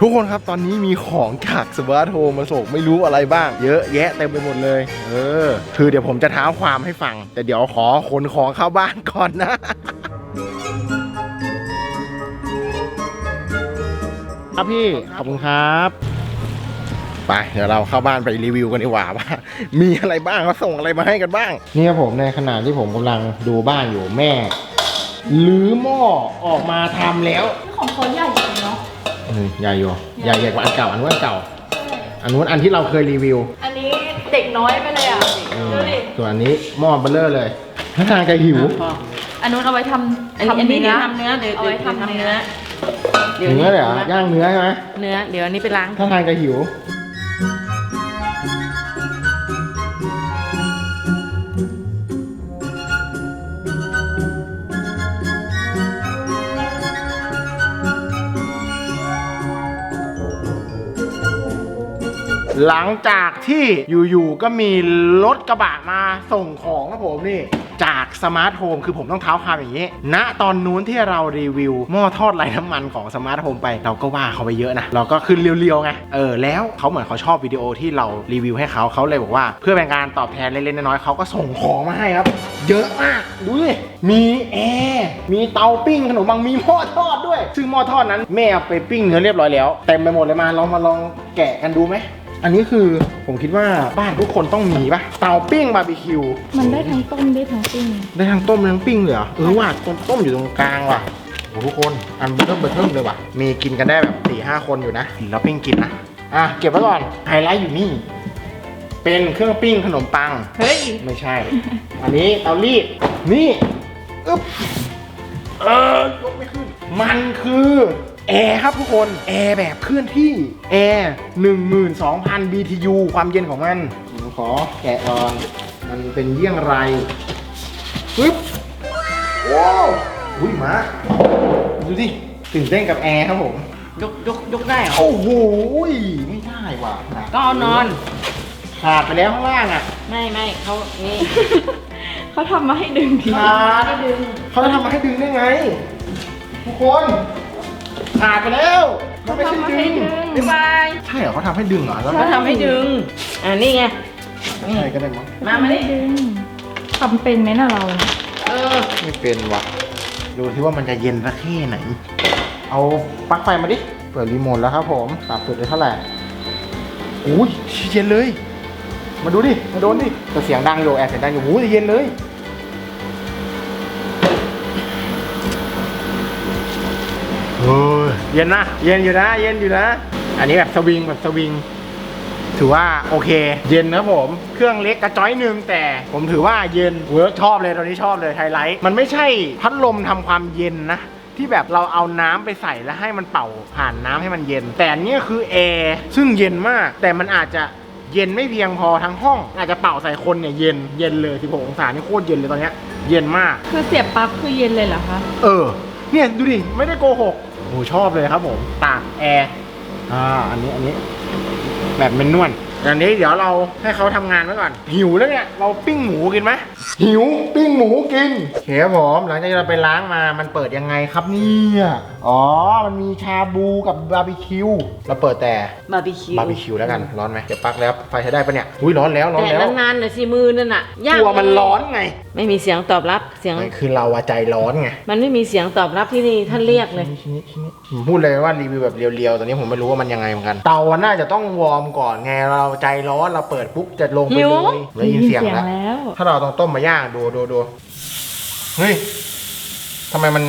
ทุกคนครับตอนนี้มีของจากสมาร์ทโฮมมาส่งไม่รู้อะไรบ้าง เยอะแยะเต็มไปหมดเลย เออ คือเดี๋ยวผมจะเท้าความให้ฟัง แต่เดี๋ยวขอขนของเข้าบ้านก่อนนะครับพี่ขอบคุณครับไปเดี๋ยวเราเข้าบ้านไปรีวิวกันดีกว่าว่า มีอะไรบ้างเขาส่งอะไรมาให้กันบ้าง นี่ครับผมในขณะที่ผมกำลังดูบ้านอยู่แม่ หรือหม้อออกมาทำแล้วของเขาใหญ่จริงเนาะ อืมใหญ่อยู่ใหญ่ใหญ่กว่าอันเก่าอันนู้นอันเก่า อันนู้นอันที่เราเคยรีวิวอันนี้เด็กน้อยไปเลยอะอืมดูดิส่วนอันนี้หม้อเบลเลอร์เลยท่าทางแกหิว อันนู้นเอาไว้ทำอันนี้อันนี้เดี๋ยวทำเนื้อเดี๋ยวเอาเดี๋ยวไว้ทำทำเนื้เนื้ออเนื้อเลยเหรอย่างเนื้อใช่ไหมเนื้อ เดี๋ยวอันนี้ไปล้าง ท่าทางแกหิว หลังจากที่อยู่ๆก็มีรถกระบะมาส่งของครับผมนี่ จากสมาร์ทโฮมคือผมต้องเท้าความอย่างนี้ณตอนนู้นที่เรารีวิวหม้อทอดไร้น้ำมันของสมาร์ทโฮมไป เราก็ว่าเขาไปเยอะนะ เราก็ขึ้นเรียวๆไงเออแล้วเขาเหมือนเขาชอบวิดีโอที่เรารีวิวให้เขาเขาเลยบอกว่าเพื่อเป็นการตอบแทนเล็กๆน้อยๆเขาก็ส่งของมาให้ครับ เยอะมากดูดิมีแอร์มีเตาปิ้งขนมปังมีหม้อทอดด้วย ซึ่งหม้อทอดนั้นแม่ไปปิ้งเนื้อเรียบร้อยแล้วเต็มไปหมดเลยมาลองมาลองแกะกันดูไหม อันนี้คือผมคิดว่าบ้านทุกคนต้องมีปะเตาปิ้งบาร์บีคิวมันได้ทั้งต้มได้ทั้งปิ้งได้ทั้งต้มทั้งปิ้งเลยเหรอเออว่าต้มต้มอยู่ตรงกลางว่ะโอ้ทุกคนอันเบิ่มเบิ่มเลยว่ะ มีกินกันได้แบบสี่ห้าคนอยู่นะแล้วปิ้งกินนะอะเก็บไว้ก่อนไฮไลท์อยู่นี่ เป็นเครื่องปิ้งขนมปังเฮ้ยไม่ใช่ อันนี้เตารีดนี่อึ๊บเออยกไม่ขึ้น มันคือ แอร์ครับทุกคน แอร์แบบเคลื่อนที่ แอร์12,000 BTU ความเย็นของมันผมขอแกะก่อน มันเป็นเยี่ยงไรปึ๊บว้าวอุ้ยมา ดูดิตื่นเต้นกับแอร์ครับผม ยกยกยกได้เหรอ โอ้โหไม่ได้ว่ะหนักก็เอานอน ขาดไปแล้วข้างล่างอะไม่ไม่เขานี่ เขาทำมาให้ดึงที ขาดเขาจะทำมาให้ดึงได้ไง ทุกคน ขาดไปแล้ว มันไม่ใช่ดึง บ๊ายบายใช่เหรอเขาทำให้ดึงเหรอแล้วเขาทำให้ดึง อ่านี่ไง ใช่ก็ได้มั้งมามาดิดึงทำเป็นไหมน่ะเราเนี่ยเออ ไม่เป็นว่ะ ดูที่ว่ามันจะเย็นสักแค่ไหน เอาปลั๊กไฟมาดิ เปิดรีโมทแล้วครับผมปรับเปิดได้เท่าไหร่อุ้ยเย็นเลย มาดูดิ มาโดนดิแต่เสียงดังอยู่แอบเสียงดังอยู่หูจะเย็นเลยเฮ้ย เย็นนะ เย็นอยู่นะ เย็นอยู่นะ อันนี้แบบสวิงแบบสวิง ถือว่าโอเค เย็นนะครับผม เครื่องเล็กกระจ้อยหนึ่งแต่ผมถือว่าเย็นเวิร์กชอบเลยตอนนี้ชอบเลยไฮไลท์ มันไม่ใช่พัดลมทำความเย็นนะที่แบบเราเอาน้ำไปใส่แล้วให้มันเป่าผ่านน้ำให้มันเย็น แต่อันนี้คือแอร์ซึ่งเย็นมาก แต่มันอาจจะเย็นไม่เพียงพอทั้งห้อง อาจจะเป่าใส่คนเนี่ยเย็นเย็นเลย 16 องศานี่โคตรเย็นเลยตอนเนี้ยเย็นมาก คือเสียบปลั๊กคือเย็นเลยเหรอคะ เออ เนี่ยดูดิ ไม่ได้โกหก โอ้ชอบเลยครับผม ตากแอร์ อ่า อันนี้ อันนี้ แบบเป็นนวล อันนี้เดี๋ยวเราให้เขาทำงานไว้ก่อน หิวแล้วเนี่ย เราปิ้งหมูกินไหมหิวปิ้งหมูกินโอเคครับผมหลังจากที่เราไปล้างมามันเปิดยังไงครับเนี่ยอ๋อ มันมีชาบูกับบาร์บีคิวเราเปิดแต่บาร์บีคิวบาร์บีคิวแล้วกันร้อนไหมเดี๋ยวปลั๊กแล้วไฟใช้ได้ปะเนี่ยอุ้ยร้อนแล้วร้อนแต่แล้วนานๆหน่อยสิมือนั่นน่ะกยากลัวมันร้อนไง ไม่มีเสียงตอบรับเสียงมันคือเราอะใจร้อนไงมันไม่มีเสียงตอบรับที่นี่ท่านเรียกเลยชิ้นนี้ชิ้นนี้ผมพูดเลยว่ารีวิวแบบเรียวๆตอนนี้ผมไม่รู้ว่ามันยังไงเหมือนกันเตาอะน่าจะต้องวอร์มก่อนไงเราใจร้อนเราเปิดปุ๊บจะลงไปหิเลวยได้ยินเสียงแล้วแล้วถ้าเราต้องต้มมาย่างดูดูดูเฮ้ยทำไมมัน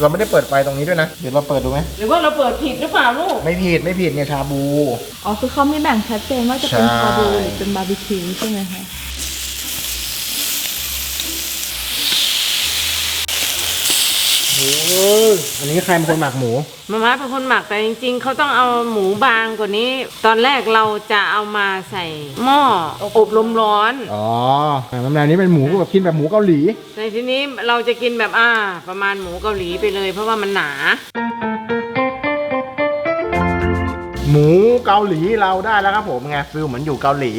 เราไม่ได้เปิดไฟตรงนี้ด้วยนะ เดี๋ยวเราเปิดดูไหมหรือว่าเราเปิดผิดหรือเปล่าลูก ไม่ผิดไม่ผิดเนี่ยชาบู อ๋อคือเขาไม่แบ่งชัดเจนว่าจะเป็นใช่ ชาบูหรือเป็นบาร์บีคิวใช่ไหมคะ โอ้ยอันนี้ใครเป็นคนหมักหมู มาม่าเป็นคนหมักแต่จริง ๆ เขาต้องเอาหมูบางกว่านี้ ตอนแรกเราจะเอามาใส่หม้ออบลมร้อน อ๋อแต่น้ำลายนี้เป็นหมูแบบกินแบบหมูเกาหลี ในทีนี้เราจะกินแบบอ่า ประมาณหมูเกาหลีไปเลย เพราะว่ามันหนา หมูเกาหลีเราได้แล้วครับผมไงฟิลเหมือนอยู่เกาหลี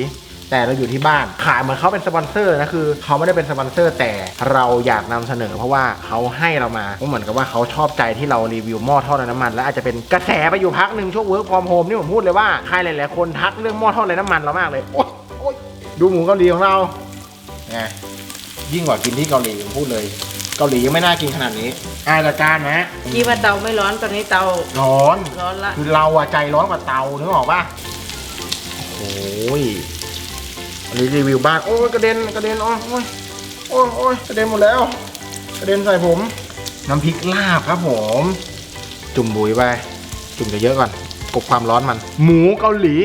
แต่เราอยู่ที่บ้าน ขายเหมือนเขาเป็นสปอนเซอร์นะคือเขาไม่ได้เป็นสปอนเซอร์ แต่เราอยากนำเสนอ เพราะว่าเขาให้เรามาก็เหมือนกับว่าเขาชอบใจที่เรารีวิวหม้อทอดไร้น้ำมัน และอาจจะเป็นกระแสไปอยู่พักหนึ่งช่วงเวิร์กฟอร์มโฮมนี่ผมพูดเลยว่าใครหลายๆคนทักเรื่องหม้อทอดไร้น้ำมันเรามากเลยโอ๊ยโอ๊ยดูหมูเกาหลีของเราไงยิ่งกว่ากินที่เกาหลีผมพูดเลย เกาหลียังไม่น่ากินขนาดนี้อาจัดการนะคิดว่าเตาไม่ร้อนตอนนี้เตาร้อนร้อนละคือเราอะใจร้อนกว่าเตานึกออกป่ะโอ้ยอั นี้รีวิวบ้านโอ้ยกระเด็นกระเด็นโอ้ยโอ้ยโอ้ยกระเด็นหมดแล้ว กระเด็นใส่ผม น้ำพริกลาบครับผม จุ่มบุยไปจุ่มเยอะๆก่อนกบความร้อนมัน หมูเกาหลี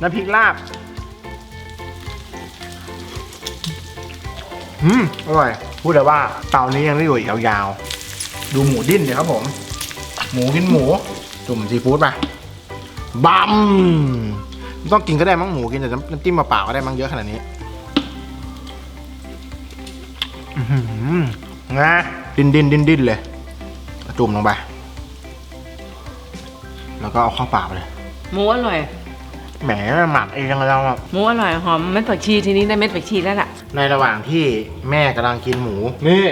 น้ำพริกลาบอืมอร่อย พูดเลยว่าเตานี้ยังได้อยู่อีกยาวๆ ดูหมูดิ้นเดี๋ยครับผม หมูกินหมู จุ่มซีฟู้ดไปบัมไม่ ต้องกินก็ได้มั้งหมูกินแต่น้ำน้ำจิ้มเปล่าๆก็ได้มั้งเยอะขนาดนี้อื้อหือนะดิ้นดิ้นดิ้นดิ้นเลยจุ่มลงไป แล้วก็เอาเข้าปากไปเลย หมูอร่อย แหมหมักเองเราอะหมูอร่อยหอมเม็ดผักชีทีนี้ได้เม็ดผักชีแล้วล่ะ ในระหว่างที่แม่กำลังกินหมู นี่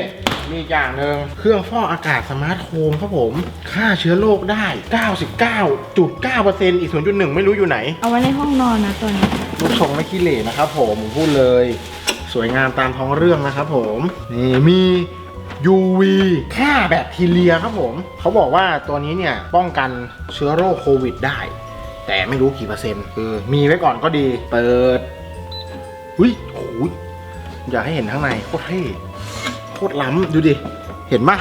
มีอีกอย่างหนึ่งเครื่องฟอกอากาศสมาร์ทโฮมครับผมฆ่าเชื้อโรคได้ 99.9%อีก0.1 ไม่รู้อยู่ไหน เอาไว้ในห้องนอนนะตัวนี้รูปทรงไม่ขี้เหร่นะครับผมผมพูดเลย สวยงามตามท้องเรื่องนะครับผมนี่มี UV ฆ่าแบคทีเรียครับผม เขาบอกว่าตัวนี้เนี่ยป้องกันเชื้อโรคโควิดได้ แต่ไม่รู้กี่เปอร์เซ็นต์คือมีไว้ก่อนก็ดี เปิดอุ้ยโอ้ยอยากให้เห็นข้างในโคตรเท่ โคตรล้ำดูดิ เห็นปะ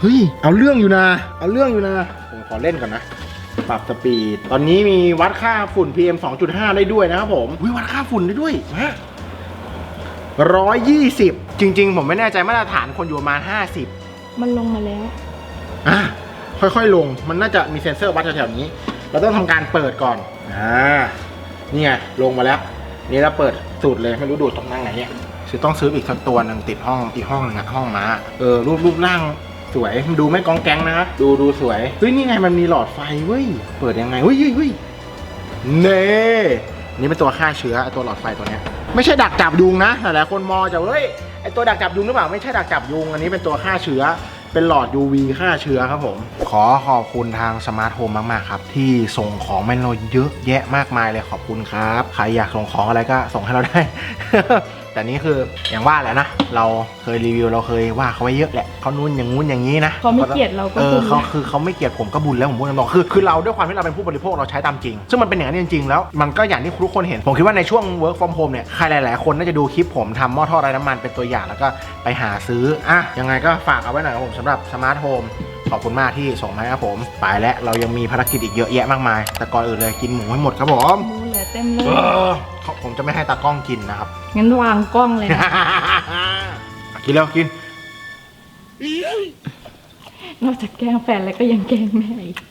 เฮ้ย เอาเรื่องอยู่นะ เอาเรื่องอยู่นะ ผมขอเล่นก่อนนะ ปรับสปีด ตอนนี้มีวัดค่าฝุ่น PM 2.5 ได้ด้วยนะครับผมวิวัดค่าฝุ่นได้ด้วยมาร้อยยี่สิบจริง ๆ ผมไม่แน่ใจมาตรฐานคนอยู่ประมาณห้าสิบมันลงมาแล้ว อะ ค่อยๆลง มันน่าจะมีเซ็นเซอร์วัดแถวๆนี้ เราต้องทำการเปิดก่อน อ่า นี่ไง ลงมาแล้ว นี่เราเปิดสูตรเลย ไม่รู้ดูดตรงนั่งไหนเนี่ย คือต้องซื้ออีกสักตัวหนึ่งติดห้องอีกห้องหนึงอะห้องม้าเออรูปรูปร่างสวยดูไม่กองแกงนะดูดูสวยเฮ้ยนี่ไงมันมีหลอดไฟเว้ยเปิดยังไงเฮ้ยเฮ้ยเฮ้ยเน่นี่เป็นตัวฆ่าเชื้อไอ้ตัวหลอดไฟตัวเนี้ยไม่ใช่ดักจับยุงนะหลายๆคนมองจะเฮ้ยไอตัวดักจับยุงหรือเปล่าไม่ใช่ดักจับยุง อันนี้เป็นตัวฆ่าเชื้อเป็นหลอด UV ฆ่าเชื้อครับผม ขอขอบคุณทางสมาร์ทโฮมมาก ๆ ครับ ที่ส่งของมาให้เราเยอะแยะมากมายเลยขอบคุณครับ ใครอยากส่งของอะไรก็ส่งให้เราได้ แต่นี่คืออย่างว่าแหละนะ เราเคยรีวิวเราเคยว่าเขาไว้เยอะแหละเขานู่นอย่างงู้นอย่างนี้นะเขาไม่เกลียดเราก็เอบุอญเขาแล้วคือเขาไม่เกลียดผมก็บุญแล้วผมพูดตรงๆคือคือเราด้วยความที่เราเป็นผู้บริโภคเราใช้ตามจริง ซึ่งมันเป็นอย่างนั้นจริงๆแล้วมันก็อย่างที่ทุกคนเห็น ผมคิดว่าในช่วง work from home เนี่ยใครหลายๆ คนน่าจะดูคลิปผมทำหม้อทอดไร้น้ำมันเป็นตัวอย่างแล้วก็ไปหาซื้ออะยังไงก็ฝากเอาไว้หน่อยครับผมสำหรับสมาร์ทโฮมขอบคุณมากที่ส่งมาให้ครับผมไปแล้วเรายังมีภารกิจอีกเยอะแยะมากมาย แต่ก่อนอื่นเลยกินหมูให้หมดครับผมหมูเห ลือเต็มเลเอยอผมจะไม่ให้ตากล้องกินนะครับ งั้นวางกล้องเลยนะกินแล้วกิน นอกจากแกล้งแฟนแล้วก็ยังแกล้งแม่อีก